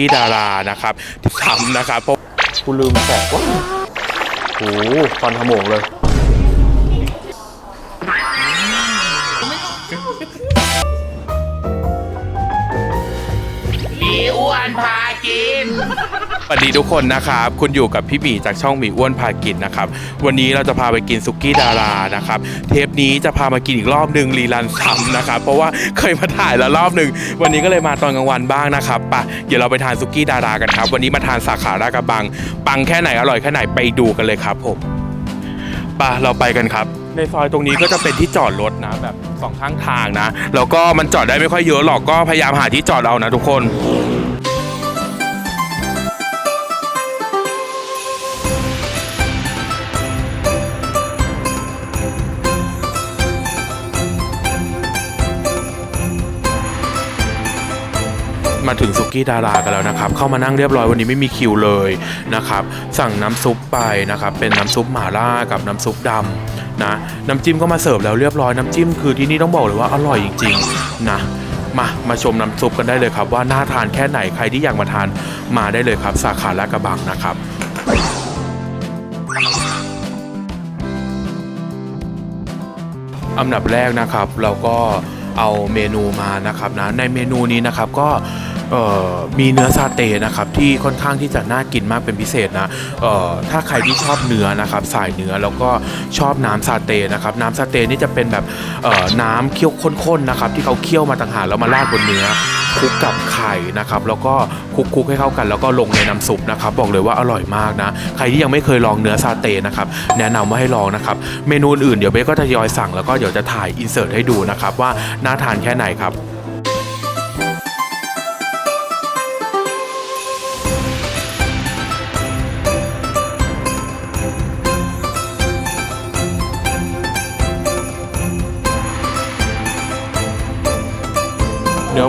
กี้ดารานะครับที่ทำนะครับเพราะกูลืมบอกว่าโอ้โหฟันขโมงเลย อีอ้วนพากิน วัสดีทุกคนนะครับ คุณอยู่กับพี่หมีจากช่องหมีอ้วนพากินนะครับ วันนี้เราจะพาไปกินซุกี้ดารานะครับ เทปนี้จะพามากินอีกรอบหนึ่งรีรันซ้ำนะครับ เพราะว่าเคยมาถ่ายแล้วรอบหนึ่งวันนี้ก็เลยมาตอนกลางวันบ้างนะครับปะเดี๋ยวเราไปทานซุกี้ดารากันครับ วันนี้มาทานสาขาราชกระบัง ปังแค่ไหนอร่อยแค่ไหนไปดูกันเลยครับผมปะเราไปกันครับ ในซอยตรงนี้ก็จะเป็นที่จอดรถนะแบบสองข้างทางนะ แล้วก็มันจอดได้ไม่ค่อยเยอะหรอกก็พยายามหาที่จอดเอานะทุกคน มาถึงสุกี้ดารากันแล้วนะครับ เข้ามานั่งเรียบร้อยวันนี้ไม่มีคิวเลยนะครับ สั่งน้ำซุปไปนะครับ เป็นน้ำซุปหม่าล่ากับน้ำซุปดำนะน้ำจิ้มก็มาเสิร์ฟแล้วเรียบร้อยน้ำจิ้มคือที่นี่ต้องบอกเลยว่าอร่อยจริงๆนะมา มาชมน้ำซุปกันได้เลยครับ ว่าน่าทานแค่ไหนใครที่อยากมาทานมาได้เลยครับ สาขาลาดกระบังนะครับอันดับแรกนะครับเราก็ เอาเมนูมานะครับนะในเมนูนี้นะครับก็ มีเนื้อซาเต้นะครับที่ค่อนข้างที่จะน่ากินมากเป็นพิเศษนะถ้าใครที่ชอบเนื้อนะครับสายเนื้อแล้วก็ชอบน้ำซาเต้นะครับน้ำซาเต้นี่จะเป็นแบบน้ำเคี่ยวข้นๆนะครับที่เขาเคี่ยวมาต่างหากแล้วมาราดบนเนื้อคลุกกับไข่นะครับแล้วก็คลุกๆให้เข้ากัน แล้วก็ลงในน้ำซุปนะครับบอกเลยว่าอร่อยมากนะใครที่ยังไม่เคยลองเนื้อซาเต้นะครับแนะนำว่าให้ลองนะครับเมนูอื่นเดี๋ยวเบ๊ก็ทยอยสั่งแล้วก็เดี๋ยวจะถ่ายอินเสิร์ตให้ดูนะครับว่าน่าทานแค่ไหนครับ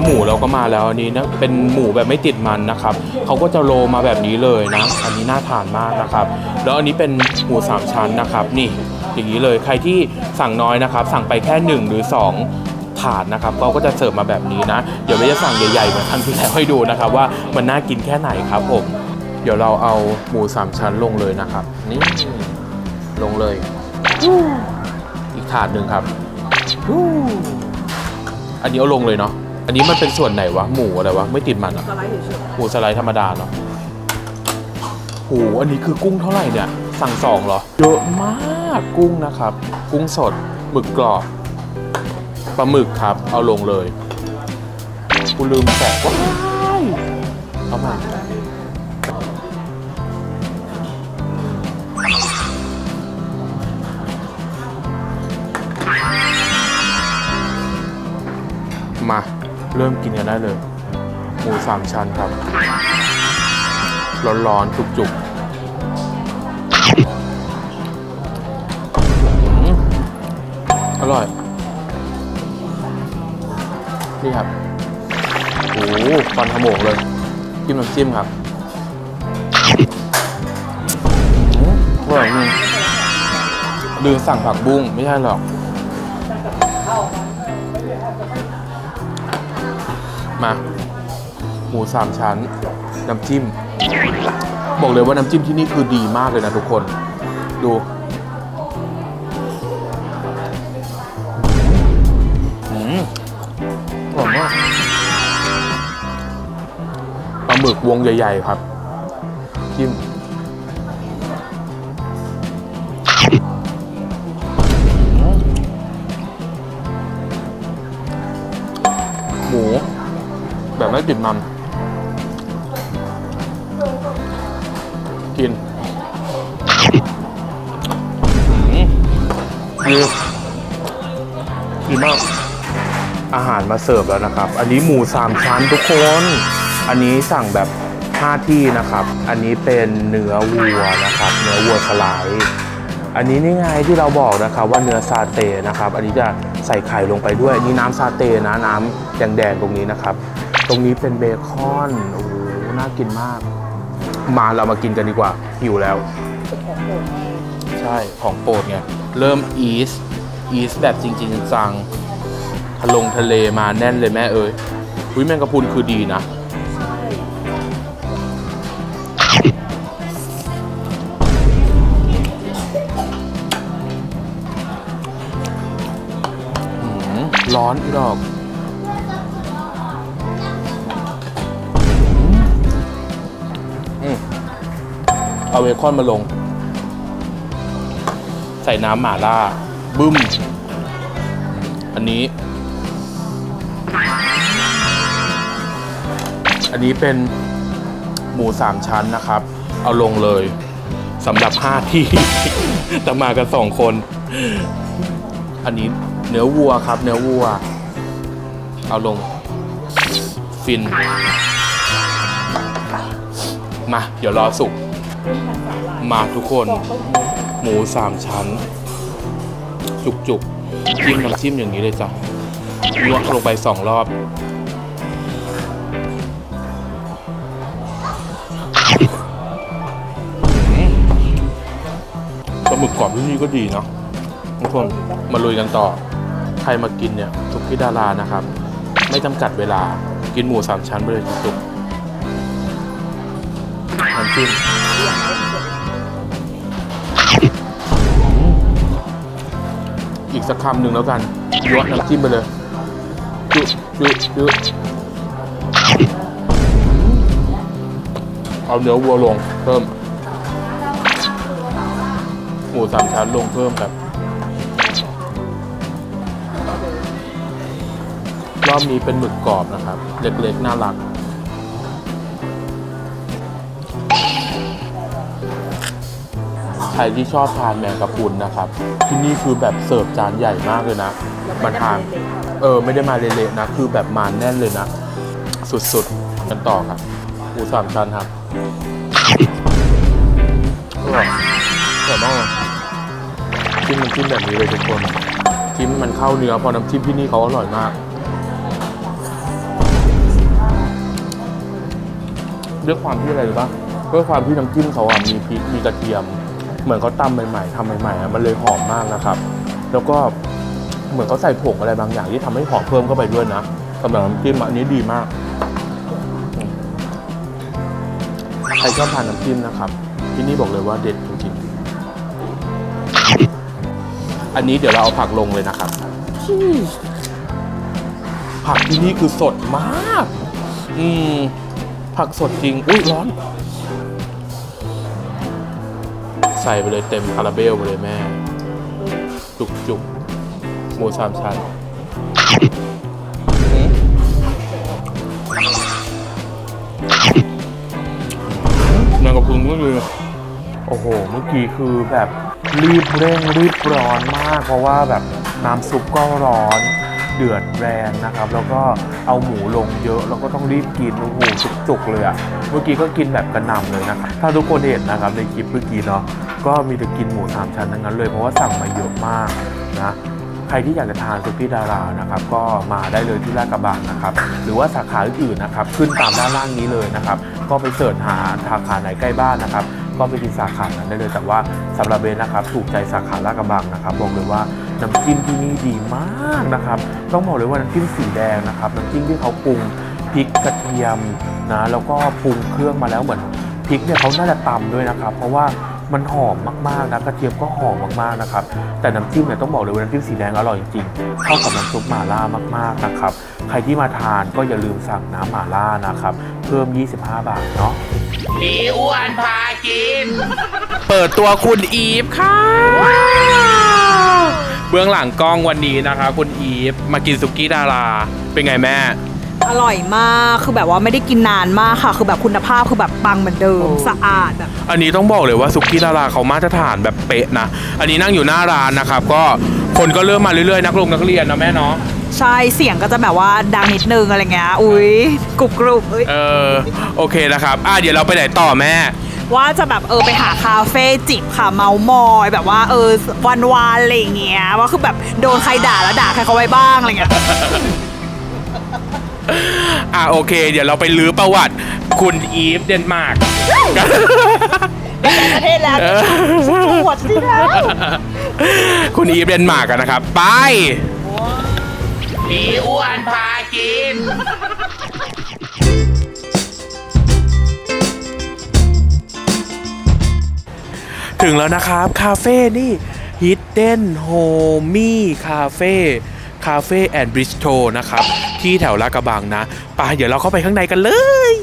หมูเราก็มาแล้วอันนี้นะเป็นหมูแบบไม่ติดมันนะครับเขาก็จะโรมาแบบนี้เลยนะ อันนี้น่าทานมากนะครับ แล้วอันนี้เป็นหมูสามชั้นนะครับ นี่อย่างนี้เลยใครที่สั่งน้อยนะครับ สั่งไปแค่หนึ่งหรือสองถาดนะครับเขาก็จะเสิร์ฟมาแบบนี้นะ เดี๋ยวไม่จะสั่งใหญ่ๆเหมือนครั้งที่แล้วให้ดูนะครับ ว่ามันน่ากินแค่ไหนครับผมเดี๋ยวเราเอาหมูสามชั้นลงเลยนะครับ นี่ลงเลย อีกถาดหนึ่งครับอันนี้เอาลงเลยเนาะ อันนี้มันเป็นส่วนไหนวะ หมูอะไรวะ ไม่ติดมันอะหมูสไลด์ธรรมดาเนาะโหอันนี้คือกุ้งเท่าไหร่เนี่ย สั่งสองเหรอ เยอะมากกุ้งนะครับ กุ้งสด หมึกกรอบ ปลาหมึกครับ เอาลงเลยกูลืมแตกว้ายเอามามา เริ่มกินกันได้เลย หมูสามชั้นครับ ร้อนๆ จุกๆอืมอร่อย นี่ครับ โอ้โหควันขโมงเลยจิ้มน้ำจิ้มครับอืมอร่อยจริงลืมสั่งผักบุ้งไม่ใช่หรอก มา หมูสามชั้น น้ำจิ้ม บอกเลยว่าน้ำจิ้มที่นี่คือดีมากเลยนะทุกคน ดูอืมอร่อยมากปลาหมึกวงใหญ่ ๆ ครับ ไม่ติดมัน กินอืมดีดีมาก อาหารมาเสิร์ฟแล้วนะครับ อันนี้หมูสามชั้นทุกคน อันนี้สั่งแบบ5ที่นะครับ อันนี้เป็นเนื้อวัวนะครับ เนื้อวัวสไลด์อันนี้นี่ไงที่เราบอกนะครับว่าเนื้อซาเต้นะครับ อันนี้จะใส่ไข่ลงไปด้วย อันนี้น้ำซาเต้นะน้ำแดงๆตรงนี้นะครับ ตรงนี้เป็นเบคอนโอ้โหน่ากินมาก มาเรามากินกันดีกว่า หิวแล้ว ใช่ของโปรดไงเริ่มอีสอีสแบบจริง ๆ จังทะลงทะเลมาแน่นเลยแม่เอ้ยอุ้ยแมงกะพรุนคือดีนะร้อนอีดอก เอาเบคอนมาลง ใส่น้ำหม่าล่า บึ้ม อันนี้ อันนี้เป็นหมูสามชั้นนะครับ เอาลงเลยสำหรับห้าที่แต่มากันสองคน อันนี้เนื้อวัวครับ เนื้อวัว เอาลง ฟิน มา เดี๋ยวรอสุก มาทุกคน หมูสามชั้นจุกจุกๆจิ้มน้ำจิ้มอย่างนี้เลยจ้ะลวกลงไปสองรอบปลาหมึกกรอบที่นี่ก็ดีเนาะทุกคนมาลุยกันต่อ ใครมากินเนี่ยทุกที่ดารานะครับ ไม่จำกัดเวลากินหมูสามชั้นไปเลยจุกๆน้ำจิ้ม อีกสักคำหนึ่งแล้วกันยกน้ำจิ้มไปเลยจุจุจุเอาเนื้อวัวลงเพิ่ม หมูสามชั้นลงเพิ่มครับ รอบนี้เป็นหมึกกรอบนะครับ เล็กๆ น่ารัก ใครที่ชอบทานแมงกะพรุนนะครับ ที่นี่คือแบบเสิร์ฟจานใหญ่มากเลยนะ มาทานเออไม่ได้มาเละๆนะ คือแบบมาแน่นเลยนะ สุดๆกันต่อครับหมูสามชั้นครับอร่อยอร่อยมากจิ้มน้ำจิ้มแบบนี้เลยทุกคนจิ้มมันเข้าเนื้อพอน้ำจิ้มที่นี่เขาอร่อยมากด้วยความที่อะไรหรู้ปะด้วยความที่น้ำจิ้มเขาอะมีพริกมีกระเทียม เหมือนเขาตำใหม่ๆทำใหม่ๆอะมันเลยหอมมากนะครับ แล้วก็เหมือนเขาใส่ผงอะไรบางอย่างที่ทำให้หอมเพิ่มเข้าไปด้วยนะสำหรับน้ำจิ้มอันนี้ดีมากใครชอบทานน้ำจิ้มนะครับ ที่นี่บอกเลยว่าเด็ดจริงๆ อันนี้เดี๋ยวเราเอาผักลงเลยนะครับ ผักที่นี่คือสดมาก อืม ผักสดจริง อุ้ยร้อน ใส่ไปเลยเต็มคาราเบลไปเลยแม่ จุกจุกหมูสามชั้นอืมแมงกะพรุนก็คือโอ้โห เมื่อกี้คือแบบรีบเร่งรีบร้อนมาก เพราะว่าแบบน้ำซุปก็ร้อน เดือดแรงนะครับ แล้วก็เอาหมูลงเยอะแล้วก็ต้องรีบกินโอ้โหจุกๆเลยอะ่ะเมื่อกี้ก็กินแบบกระหน่ำเลยนะครับถ้าทุกคนเห็นนะครับในคลิปเมื่อกี้เนาะก็มีแต่กินหมูสามชั้นทั้งนั้นเลยเพราะว่าสั่งมาเยอะมากนะใครที่อยากจะทานซุกี้ดารานะครับก็มาได้เลยที่ลาดกระบังนะครับหรือว่าสาขาอื่นๆนะครับขึ้นตามด้านล่างนี้เลยนะครับก็ไปเสิร์ชหาสาขาไหนใกล้บ้านนะครับก็ไปที่สาขานั้นได้เลยแต่ว่าสำหรับเบนนะครับถูกใจสาขาลาดกระบังนะครับบอกเลยว่า น้ำจิ้มที่นี่ดีมากนะครับ ต้องบอกเลยว่าน้ำจิ้มสีแดงนะครับน้ำจิ้มที่เขาปรุงพริกกระเทียมนะแล้วก็ปรุงเครื่องมาแล้วเหมือนพริกเนี่ยเขาน่าจะตำด้วยนะครับ เพราะว่ามันหอมมากๆนะกระเทียมก็หอมมากๆนะครับ แต่น้ำจิ้มเนี่ยต้องบอกเลยว่าน้ำจิ้มสีแดงอร่อยจริงๆเข้ากับน้ำซุปหม่าล่ามากๆนะครับ ใครที่มาทานก็อย่าลืมสั่งน้ำหม่าล่านะครับ เพิ่ม 25 บาทเนาะอีอ้วนพากิน เปิดตัวคุณอีฟค่ะ เบื้องหลังกล้องวันนี้นะคะ คุณอีฟมากินสุกี้ดารา เป็นไงแม่ อร่อยมากคือแบบว่าไม่ได้กินนานมากค่ะ คือแบบคุณภาพคือแบบปังเหมือนเดิมโอ้สะอาดแบบ อันนี้ต้องบอกเลยว่าสุกี้ดาราเขามาตรฐานแบบเป๊ะนะ อันนี้นั่งอยู่หน้าร้านนะครับ ก็คนก็เริ่มมาเรื่อยๆ นักลงนักเรียนนะแม่เนาะใช่เสียงก็จะแบบว่าดังนิดนึงอะไรเงี้ยอุ้ยกรุบกรุบเอ้ยเออโอเคนะครับอะเดี๋ยวเราไปไหนต่อแม่ ว่าจะแบบเออไปหาคาเฟ่จิบค่ะ เมามอยแบบว่าเออวันวานๆอะไรอย่างเงี้ยว่าคือแบบโดนใครด่าแล้วด่าใครเขาไว้บ้างอะไรเงี้ยอะโอเค เดี๋ยวเราไปลื้อประวัติคุณอีฟเดนมาร์กประเทศแล้วเออปวดที่แล้วคุณอีฟเดนมาร์กกันนะครับ ไปอีอ้วนพากิน ถึงแล้วนะครับ คาเฟ่นี่ Hidden Homey Cafe คาเฟ่แอนด์บริสโตนะครับ ที่แถวลาดกระบังนะไปเดี๋ยวเราเข้าไปข้างในกันเลย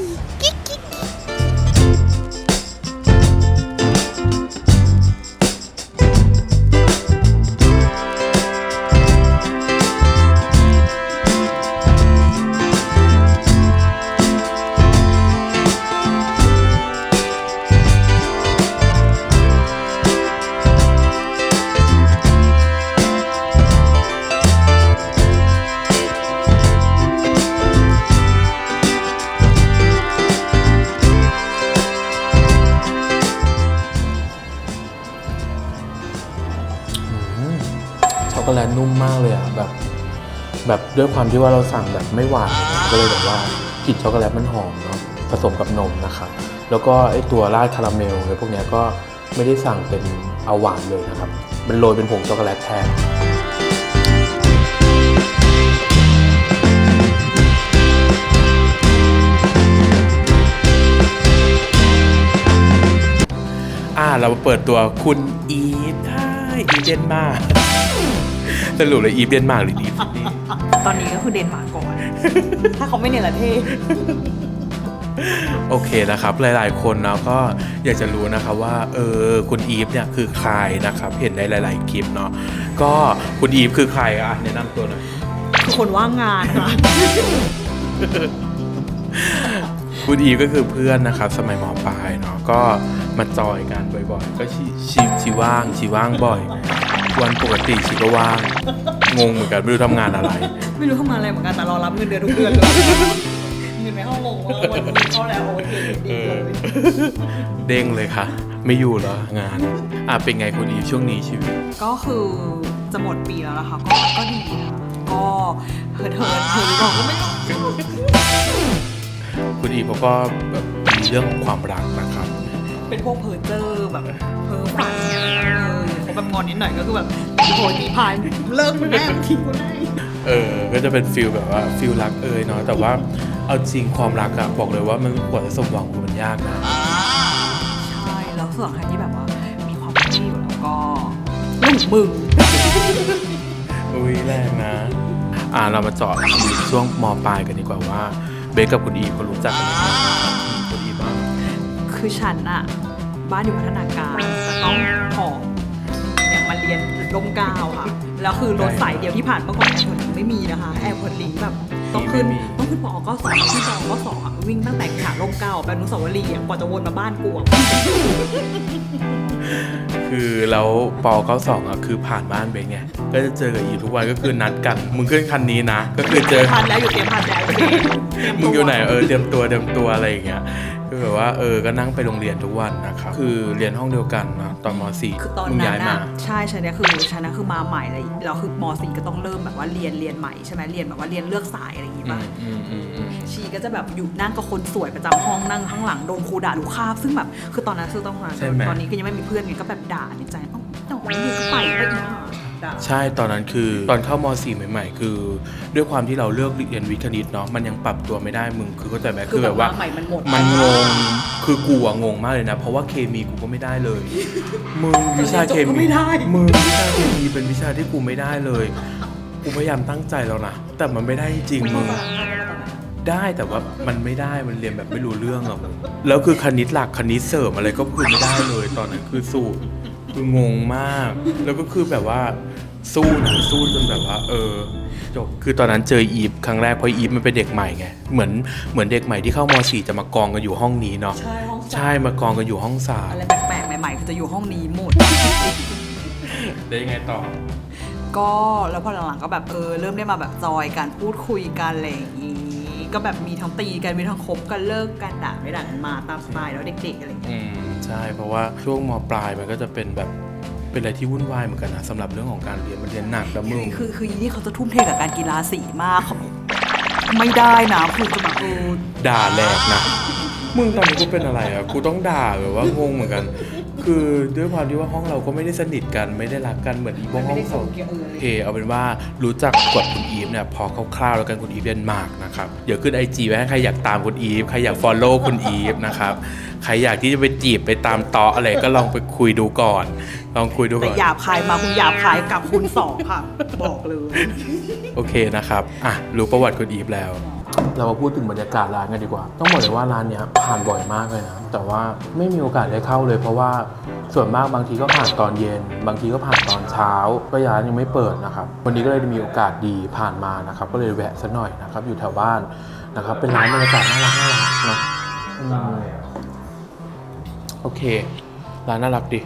โกแลตนุ่มมากเลยอะแบบ แบบด้วยความที่ว่าเราสั่งแบบไม่หวานก็เลยแบบว่ากลิ่นช็อกโกแลตมันหอมเนาะผสมกับนมนะครับแล้วก็ไอตัวราดคาราเมลอะไรพวกเนี้ยก็ไม่ได้สั่งเป็นเอาหวานเลยนะครับ มันโรยเป็นผงช็อกโกแลตแทนอ่าเราเปิดตัวคุณอีฟใช่อีเดนมาก สรุปเลยอีฟเดนมาร์กหรืออีฟซิดนีย์ตอนนี้ก็คือเดนมาร์กก่อน ถ้าเขาไม่เนรเทศ โอเคนะครับ หลายๆ คนเนาะก็อยากจะรู้นะครับว่าเออคุณอีฟเนี่ยคือใครนะครับเห็นในหลาย ๆ คลิปเนาะก็คุณอีฟคือใครอะแนะนำตัวหน่อย คือคนว่างงานค่ะ คุณอีฟก็คือเพื่อนนะครับ สมัยมปลายเนาะก็มาจอยกันบ่อยๆ ก็ชีชีชีว่างชีว่างบ่อย วันปกติชีก็ว่าง งงเหมือนกันไม่รู้ทำงานอะไร ไม่รู้ทำงานอะไรเหมือนกันแต่รอรับเงินเดือนทุกเดือนเลยเงินในห้องงงว่าวันนี้เข้าแล้วโอเคดีเลยเด้งเลยค่ะ ไม่อยู่แล้วงานอะเป็นไงคุณอีฟช่วงนี้ชีวิต ก็คือจะหมดปีแล้วนะคะก็ก็ดีค่ะก็เฮิร์ทเฮิร์ทเฮิร์ทบอกก็ไม่รู้ คุณอีฟเขาก็แบบมีเรื่องของความรักนะครับ เป็นพวกเพอร์เจอร์แบบเพ้อฝันเนี่ยเออเขาแบบงอนนิดหน่อยก็คือแบบโหยตีพายเลิกมันแน่มันทิ้งกูได้เออ ก็จะเป็นฟิลแบบว่าฟิลรักเอยเนาะแต่ว่าเอาจริงความรักอะบอกเลยว่ามันกว่าจะสมหวังมันยากนะใช่แล้วส่วนใครที่แบบว่า มีความรักอยู่แล้วก็เรื่องของมึงอุ้ยแรงนะ อ่าเรามาเจาะชีวิตช่วงมปลายกันดีกว่าว่า เบสกับคุณอีฟเขารู้จักกันยังไงคุณอีฟบ้างคือฉันอะบ้านอยู่พัฒนาการจะต้องหอบอย่างมาเรียนร่มเกล้าค่ะ แล้วคือรถสายเดียวที่ผ่านเมื่อก่อนแอร์พอร์ตลิงไม่มีนะคะ แอร์พอร์ตลิงแบบต้องขึ้นต้อง ขึ้นปอก็สองที่ปอก็สองอะวิ่งตั้งแต่ขาร่มเกล้าไปอนุสาวรีย์อะกว่าจะวนมาบ้านกูอะคือแล้วป92อะคือผ่านบ้านเบสไงก็จะเจอกับอีฟทุกวันก็คือนัดกัน มึงขึ้นคันนี้นะ ก็คือเจอพันแล้วอยู่เตรียมพันแล้วอยู่เตรียมตัว มึงอยู่ไหนเออเตรียมตัวเตรียมตัวอะไรอย่างเงี้ย คือแบบว่าเออก็นั่งไปโรงเรียนทุกวันนะครับคือเรียนห้องเดียวกันนะตอนม คือตอน .4 มึงนั้ย้ายนมา อะใช่ฉันเนี่ยคือฉันนะคือมาใหม่เลยแล้วคือมสี่ก็ต้องเริ่มแบบว่าเรียนเรียนใหม่ใช่ไหมเรียนแบบว่าเรียนเลือกสายอะไรอย่างงี้อืป่ะมอืมอืมอืม ชีก็จะแบบอยู่นั่งกับคนสวยประจำห้องนั่งข้างหลังโดนครูด่าทุกคาบซึ่งแบบคือตอนนั้นคือต้องมาใช่ไหม ตอนนี้ก็ยังไม่มีเพื่อนไงก็แบบด่าในใจเอ้าแต่วันนี้ก็ไปไปอีกห่าด่า ใช่ตอนนั้นคือตอนเข้าม .4 ใหม่ ๆ คือ ด้วยความที่เราเลือกเรียนวิทย์คณิตเนาะมันยังปรับตัวไม่ได้มึงคือเข้าใจไหมคืคืออแบแบบบว่าว่าใหม่มันหมดมันงงคือกูอะงงมากเลยนะ เพราะว่าเคมีกูก็ไม่ได้เลย มึงวิชาเคจบก็มีไม่ได้มึงวิชาเคมีเป็นวิชาที่กูไม่ได้เลยกูพยายามตั้งใจแล้วนะแต่มันไม่ได้จริงๆมึงได้แต่ว่ามันไม่ได้มันเรียนแบบไม่รู้เรื่องอะมึงแล้วคือคณิตหลักคณิตเสริมอะไรก็คือไม่ได้เลย ตอนนั้นคือสูตร คืองงมาก แล้วก็คือแบบว่าสู้นะสู้จนแบบว่า เออจบคือตอนนั้นเจออีฟครั้งแรกเพราะอีฟมันเป็นเด็กใหม่ไงเหมือนเหมือนเด็กใหม่ที่เข้าม .4 จะมากองกันอยู่ห้องนี้เนาะใช่ห้องใช่มากองกันอยู่ห้องสามอะไรแปลกๆใหม่ๆคือจะอยู่ห้องนี้หมด ได้ยังไงต่อ ก็แล้วพอหลังๆก็แบบเออเริ่มได้มาแบบจอยกันพูดคุยกันอะไรอย่างงี้ก็แบบมีทั้งตีกันมีทั้งคบกันเลิกกันด่าไม่ด่ากันมาตามสไตล์แล้วเด็กๆอะไรอย่างเงี้ย อืม ใช่ เพราะว่าช่วงมปลายมันก็จะเป็นแบบเป็นอะไรที่วุ่นวายเหมือนกันนะสำหรับเรื่องของการเรียนมันเรียนหนักแล้วมึงคือคืออีนี่เขาจะทุ่มเทกับการกีฬาสีมากเขาไม่ได้นะคือจะแบบเออด่าแหลกนะมึงตอนนี้กูเป็นอะไรอะกูต้องด่าแบบว่างงเหมือนกัน คคือด้วยความที่ว่าห้องเราก็ไม่ได้สนิทกันไม่ได้รักกันเหมือนอีพวกห้องสองโอเคเอาเป็นว่ารู้จักกฎคุณอีฟเนี่ยพอคร่าวๆแล้วกันคุณอีฟเดนมาร์กนะครับเดี๋ยวขึ้นไอจีไว้ให้ใครอยากตามคุณอีฟใครอยากฟอลโล่คุณอีฟนะครับใครอยากที่จะไปจีบไปตามต่ออะไรก็ลองไปคุยดูก่อน ลองคุยดูแต่ก่อนหยาบคายมาคุณหยาบคายกลับคุณสองค่ะ บอกเลย โอเคนะครับอะรู้ประวัติคุณอีฟแล้ว เรามาพูดถึงบรรยากาศร้านกันดีกว่า ต้องบอกเลยว่าร้านเนี้ยผ่านบ่อยมากเลยนะ แต่ว่าไม่มีโอกาสได้เข้าเลย เพราะว่าส่วนมากบางทีก็ผ่านตอนเย็น บางทีก็ผ่านตอนเช้าก็ร้านยังไม่เปิดนะครับ วันนี้ก็เลยมีโอกาสดีผ่านมานะครับ ก็เลยแวะสักหน่อยนะครับ อยู่แถวบ้านนะครับ เป็นร้านบรรยากาศน่ารักน่ารักเนาะอืมโอเค ร้านน่ารักดี